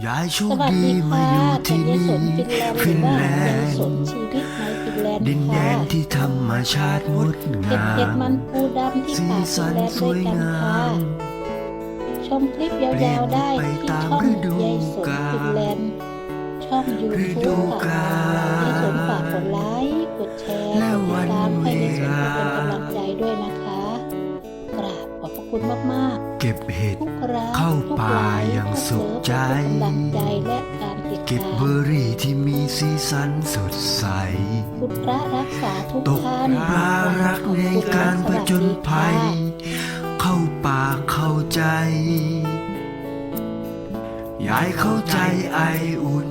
ยายโชสควัสดีดีมาค่ะอยู่จากที่ยายนี่สนฟินแลนด์หรือว่ายายสนชีวิตในฟินแลนด์ดินแดค่ะนที่ธรรมชาติงดเก็บงาเห็ดมมันปูดำที่สีป่าฟิสันนแลนด์สด้ววยยกันงาค่ะมชมคลิปยาวๆได้เปลี่ที่ยนไปตามช่องฤดูยายสนกาลฟินแลนด์ช่องยูฤทูดูบค่ะกาลยายสนฝากกดไลค์กดแชร์และกดติวัดนตามให้ยายสนเวลาเป็นกำลังใจด้วยนะคะ กราบขอบพระคุณมากๆ เก็บเห็ดทุกรักเข้าทุกป่าไลค์อย่างทุกสุข ใจเลิฟทุกกำลังใจและการติดเก็บตามเบอร์รี่ที่มีสีสันสดใสคุณพระรักษาทุกตกท่านปลารักในการผจญภัย เข้าป่าเข้าใจ ยายเข้าใจไออุ่น